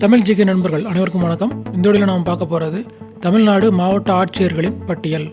Tamil GK நண்பர்கள் அனைவருக்கும் வணக்கம். இந்த வீடியோவில் நாம் பார்க்க போகிறது தமிழ்நாடு மாவட்ட ஆட்சியர்களின் பட்டியல்.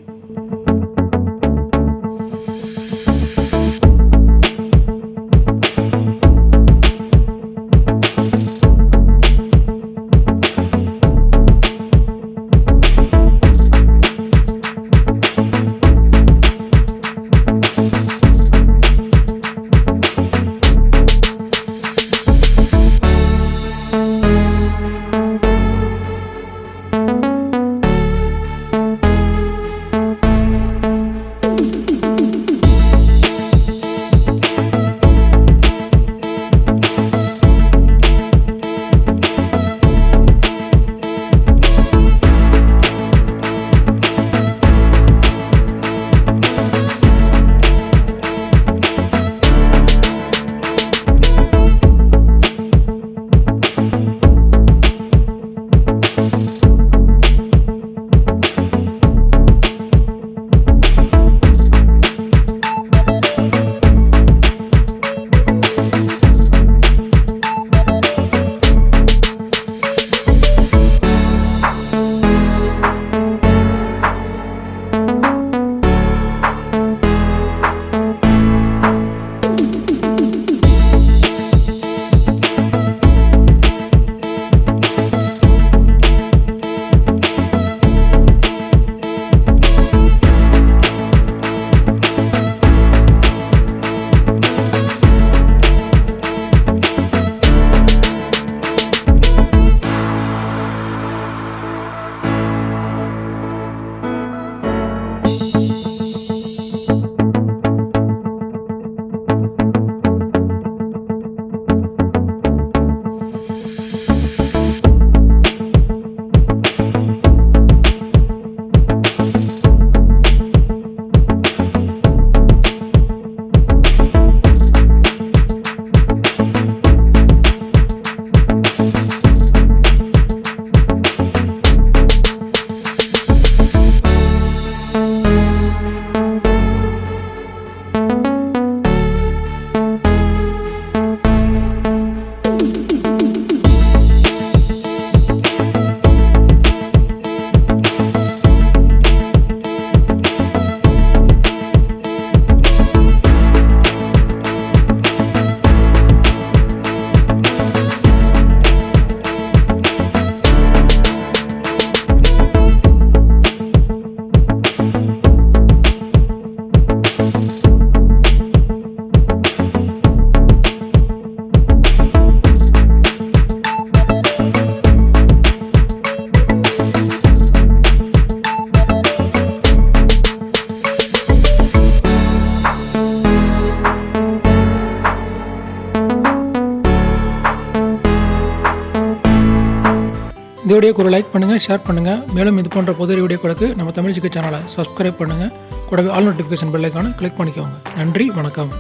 இந்த வீடியோக்கு ஒரு லைக் பண்ணுங்கள் ஷேர் பண்ணுங்கள் மேலும் இது போன்ற பொது வீடியோக்களுக்கு நம்ம தமிழ் ஜிகே சேனலை சப்ஸ்கிரைப் பண்ணுங்கள் கூடவே ஆல் நோட்டிஃபிகேஷன் பெல்லைக்கான கிளிக் பண்ணிக்கோங்க. நன்றி வணக்கம்.